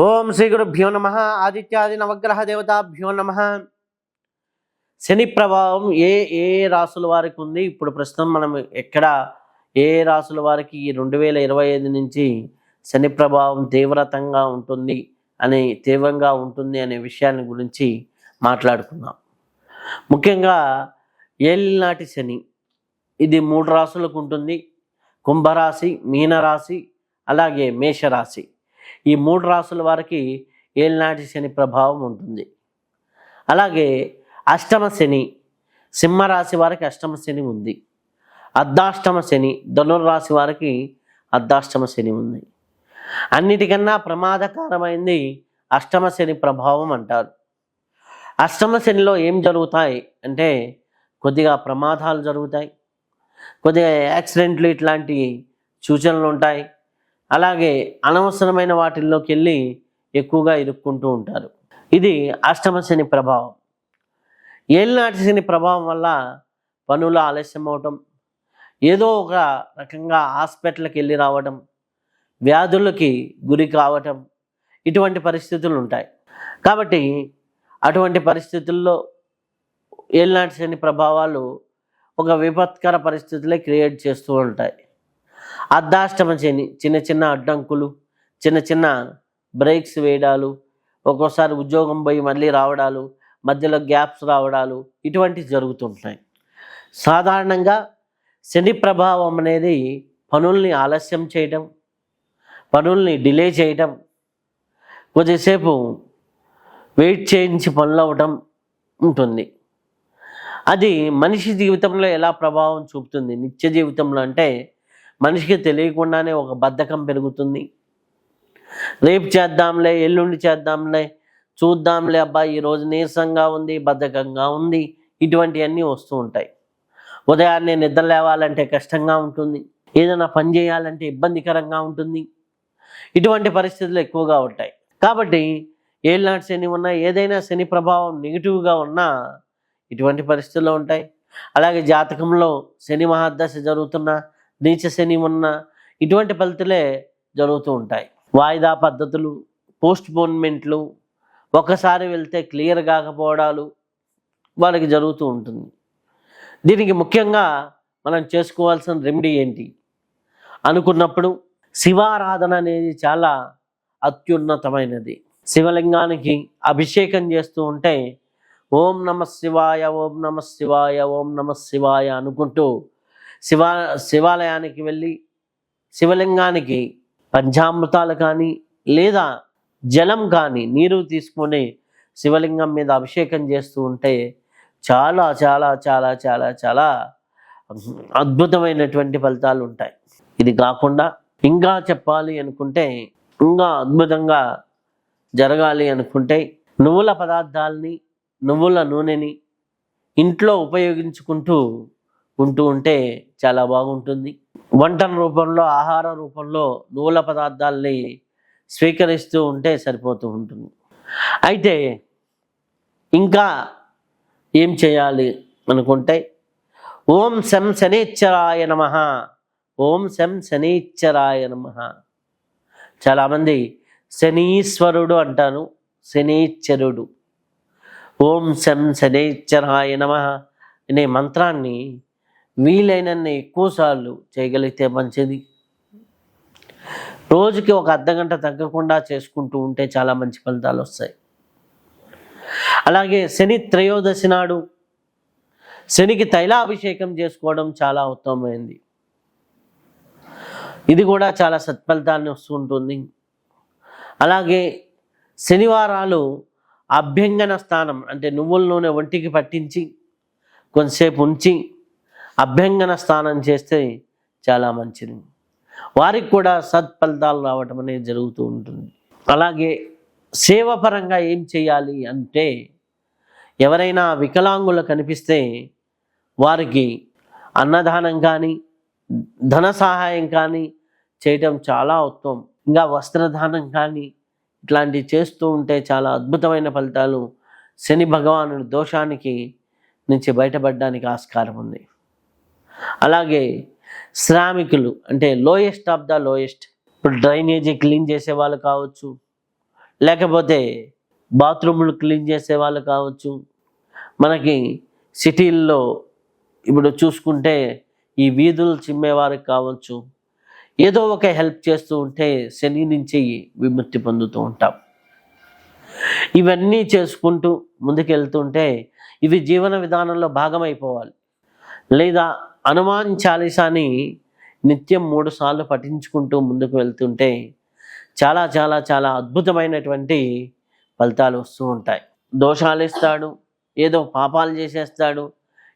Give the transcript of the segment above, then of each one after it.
ఓం శ్రీ గురుభ్యో నమ. ఆదిత్యాది నవగ్రహ దేవతాభ్యో నమ. శని ప్రభావం ఏ ఏ రాసుల వారికి ఉంది? ఇప్పుడు ప్రస్తుతం మనం ఎక్కడ ఏ రాసుల వారికి ఈ రెండు వేల ఇరవై ఐదు నుంచి శని ప్రభావం తీవ్రతంగా ఉంటుంది అని తీవ్రంగా ఉంటుంది అనే విషయాన్ని గురించి మాట్లాడుకుందాం. ముఖ్యంగా ఏలినాటి శని ఇది మూడు రాసులకు ఉంటుంది. కుంభరాశి మీనరాశి అలాగే మేషరాశి. ఈ మూడు రాసుల వారికి ఏలినాటి శని ప్రభావం ఉంటుంది. అలాగే అష్టమ శని సింహరాశి వారికి అష్టమ శని ఉంది. అర్ధాష్టమ శని ధనుర్రాశి వారికి అర్ధాష్టమ శని ఉంది. అన్నిటికన్నా ప్రమాదకరమైంది అష్టమ శని ప్రభావం అంటారు. అష్టమ శనిలో ఏం జరుగుతాయి అంటే కొద్దిగా ప్రమాదాలు జరుగుతాయి. కొద్దిగా యాక్సిడెంట్లు ఇట్లాంటి సూచనలు ఉంటాయి. అలాగే అనవసరమైన వాటిల్లోకి వెళ్ళి ఎక్కువగా ఇరుక్కుంటూ ఉంటారు. ఇది అష్టమ శని ప్రభావం. ఏలినాటి శని ప్రభావం వల్ల పనులు ఆలస్యం అవటం ఏదో ఒక రకంగా హాస్పిటల్కి వెళ్ళి రావడం వ్యాధులకి గురి కావటం ఇటువంటి పరిస్థితులు ఉంటాయి. కాబట్టి అటువంటి పరిస్థితుల్లో ఏలినాటి శని ప్రభావాలు ఒక విపత్కర పరిస్థితులే క్రియేట్ చేస్తూ ఉంటాయి. అర్ధాష్టమ శని చిన్న చిన్న అడ్డంకులు చిన్న చిన్న బ్రేక్స్ వేయడాలు ఒక్కోసారి ఉద్యోగం పోయి మళ్ళీ రావడాలు మధ్యలో గ్యాప్స్ రావడాలు ఇటువంటివి జరుగుతుంటాయి సాధారణంగా శని ప్రభావం అనేది పనుల్ని ఆలస్యం చేయటం పనుల్ని డిలే చేయటం కొద్దిసేపు వెయిట్ చేయించి పనులు అవ్వటం ఉంటుంది. అది మనిషి జీవితంలో ఎలా ప్రభావం చూపుతుంది? నిత్య జీవితంలో అంటే మనిషికి తెలియకుండానే ఒక బద్ధకం పెరుగుతుంది. రేపు చేద్దాంలే ఎల్లుండి చేద్దాంలే చూద్దాంలే అబ్బా ఈరోజు నీరసంగా ఉంది బద్ధకంగా ఉంది ఇటువంటివన్నీ వస్తూ ఉంటాయి. ఉదయాన్నే నిద్ర లేవాలంటే కష్టంగా ఉంటుంది. ఏదైనా పని చేయాలంటే ఇబ్బందికరంగా ఉంటుంది. ఇటువంటి పరిస్థితులు ఎక్కువగా ఉంటాయి. కాబట్టి ఏళ్ళనాటి శని ఉన్నా ఏదైనా శని ప్రభావం నెగిటివ్గా ఉన్నా ఇటువంటి పరిస్థితుల్లో ఉంటాయి. అలాగే జాతకంలో శని మహాదశ జరుగుతున్నా నీచ శని ఉన్న ఇటువంటి ఫలితలే జరుగుతూ ఉంటాయి. వాయిదా పద్ధతులు పోస్ట్ పోన్మెంట్లు ఒకసారి వెళ్తే క్లియర్ కాకపోవడాలు వాళ్ళకి జరుగుతూ ఉంటుంది. దీనికి ముఖ్యంగా మనం చేసుకోవాల్సిన రెమెడీ ఏంటి? అనుకున్నప్పుడు శివారాధన అనేది చాలా అత్యున్నతమైనది. శివలింగానికి అభిషేకం చేస్తూ ఉంటే ఓం నమ శివాయ ఓం నమ శివాయ ఓం నమ శివాయ అనుకుంటూ శివ శివాలయానికి వెళ్ళి శివలింగానికి పంచామృతాలు కానీ లేదా జలం కానీ నీరు తీసుకొని శివలింగం మీద అభిషేకం చేస్తూ ఉంటే చాలా చాలా చాలా చాలా చాలా అద్భుతమైనటువంటి ఫలితాలు ఉంటాయి. ఇది కాకుండా ఇంకా చెప్పాలి అనుకుంటే ఇంకా అద్భుతంగా జరగాలి అనుకుంటే నువ్వుల పదార్థాలని నువ్వుల నూనెని ఇంట్లో ఉపయోగించుకుంటూ ఉంటూ ఉంటే చాలా బాగుంటుంది. వంటన రూపంలో ఆహార రూపంలో నువ్వుల పదార్థాలని స్వీకరిస్తూ ఉంటే సరిపోతూ ఉంటుంది. అయితే ఇంకా ఏం చేయాలి అనుకుంటే ఓం శం శనీశ్వరాయ నమ ఓం శం శనీశ్వరాయ నమ. చాలామంది శనీశ్వరుడు అంటాను శనీశ్వరుడు ఓం శం శనీశ్వరాయ నమ అనే మంత్రాన్ని వీలైనన్ని ఎక్కువసార్లు చేయగలిగితే మంచిది. రోజుకి ఒక అర్ధగంట తగ్గకుండా చేసుకుంటూ ఉంటే చాలా మంచి ఫలితాలు వస్తాయి. అలాగే శని త్రయోదశి నాడు శనికి తైలాభిషేకం చేసుకోవడం చాలా ఉత్తమమైంది. ఇది కూడా చాలా సత్ఫలితాన్ని వస్తుంటుంది అలాగే శనివారాలు అభ్యంగన స్థానం అంటే నువ్వుల నూనె ఒంటికి పట్టించి కొంతసేపు ఉంచి అభ్యంగన స్నానం చేస్తే చాలా మంచిది. వారికి కూడా సత్ఫలితాలు రావటం అనేది జరుగుతూ ఉంటుంది. అలాగే సేవపరంగా ఏం చేయాలి అంటే ఎవరైనా వికలాంగులు కనిపిస్తే వారికి అన్నదానం కానీ ధన సహాయం కానీ చేయటం చాలా ఉత్తమం. ఇంకా వస్త్రదానం కానీ ఇట్లాంటివి చేస్తూ ఉంటే చాలా అద్భుతమైన ఫలితాలు శని భగవానుడి దోషానికి నుంచి బయటపడడానికి ఆస్కారం ఉంది. అలాగే శ్రామికులు అంటే లోయెస్ట్ ఆఫ్ ద లోయెస్ట్ ఇప్పుడు డ్రైనేజీ క్లీన్ చేసే వాళ్ళు కావచ్చు లేకపోతే బాత్రూములు క్లీన్ చేసే వాళ్ళు కావచ్చు. మనకి సిటీల్లో ఇప్పుడు చూసుకుంటే ఈ వీధులు చిమ్మేవారికి కావచ్చు ఏదో ఒక హెల్ప్ చేస్తూ ఉంటే శని నుంచి విముక్తి పొందుతూ ఉంటాం. ఇవన్నీ చేసుకుంటూ ముందుకెళ్తుంటే ఇవి జీవన విధానంలో భాగమైపోవాలి. లేదా హనుమాన్ చాలీసాని నిత్యం మూడు సార్లు పఠించుకుంటూ ముందుకు వెళ్తుంటే చాలా చాలా చాలా అద్భుతమైనటువంటి ఫలితాలు వస్తూ ఉంటాయి. దోషాలు ఇస్తాడు ఏదో పాపాలు చేసేస్తాడు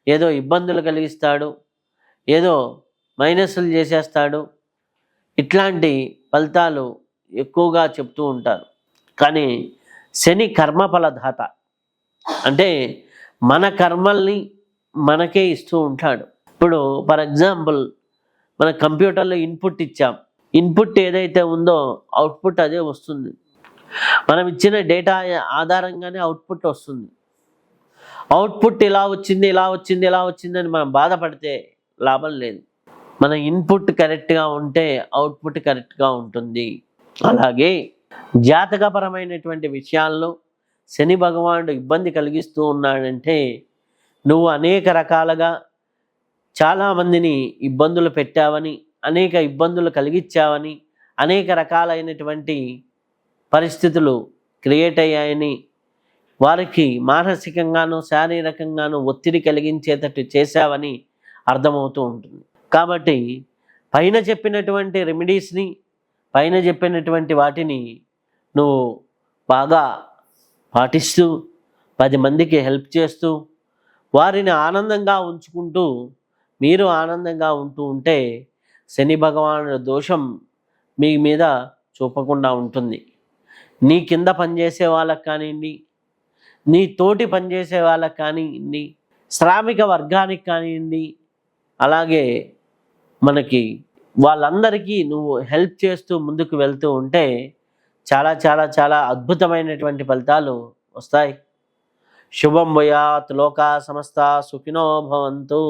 ఏదో ఇబ్బందులు కలిగిస్తాడు ఏదో మైనస్లు చేసేస్తాడు. ఇట్లాంటి ఫలితాలు ఎక్కువగా చెప్తూ ఉంటారు. కానీ శని కర్మఫలదాత అంటే మన కర్మల్ని మనకే ఇస్తూ ఉంటాడు. ఇప్పుడు ఫర్ ఎగ్జాంపుల్ మన కంప్యూటర్లో ఇన్పుట్ ఇచ్చాం. ఇన్పుట్ ఏదైతే ఉందో అవుట్పుట్ అదే వస్తుంది. మనం ఇచ్చిన డేటా ఆధారంగానే అవుట్పుట్ వస్తుంది. అవుట్పుట్ ఇలా వచ్చింది ఇలా వచ్చింది ఇలా వచ్చింది అని మనం బాధపడితే లాభం లేదు. మన ఇన్పుట్ కరెక్ట్గా ఉంటే అవుట్పుట్ కరెక్ట్గా ఉంటుంది. అలాగే జాతకపరమైనటువంటి విషయాల్లో శని భగవానుడు ఇబ్బంది కలిగిస్తూ ఉన్నాడంటే నువ్వు అనేక రకాలుగా చాలామందిని ఇబ్బందులు పెట్టావని అనేక ఇబ్బందులు కలిగించావని అనేక రకాలైనటువంటి పరిస్థితులు క్రియేట్ అయ్యాయని వారికి మానసికంగానూ శారీరకంగానూ ఒత్తిడి కలిగించేటట్టు చేశావని అర్థమవుతూ ఉంటుంది. కాబట్టి పైన చెప్పినటువంటి రెమెడీస్ని పైన చెప్పినటువంటి వాటిని నువ్వు బాగా పాటిస్తూ పది మందికి హెల్ప్ చేస్తూ వారిని ఆనందంగా ఉంచుకుంటూ మీరు ఆనందంగా ఉంటూ ఉంటే శని భగవానుడి దోషం మీ మీద చూపకుండా ఉంటుంది. నీ కింద పనిచేసే వాళ్ళకి కానివ్వండి నీ తోటి పనిచేసే వాళ్ళకి కానివ్వండి శ్రామిక వర్గానికి కానివ్వండి అలాగే మనకి వాళ్ళందరికీ నువ్వు హెల్ప్ చేస్తూ ముందుకు వెళ్తూ ఉంటే చాలా చాలా చాలా అద్భుతమైనటువంటి ఫలితాలు వస్తాయి. శుభం భయాత్ లోకా సమస్త సుఖినో భవంతు.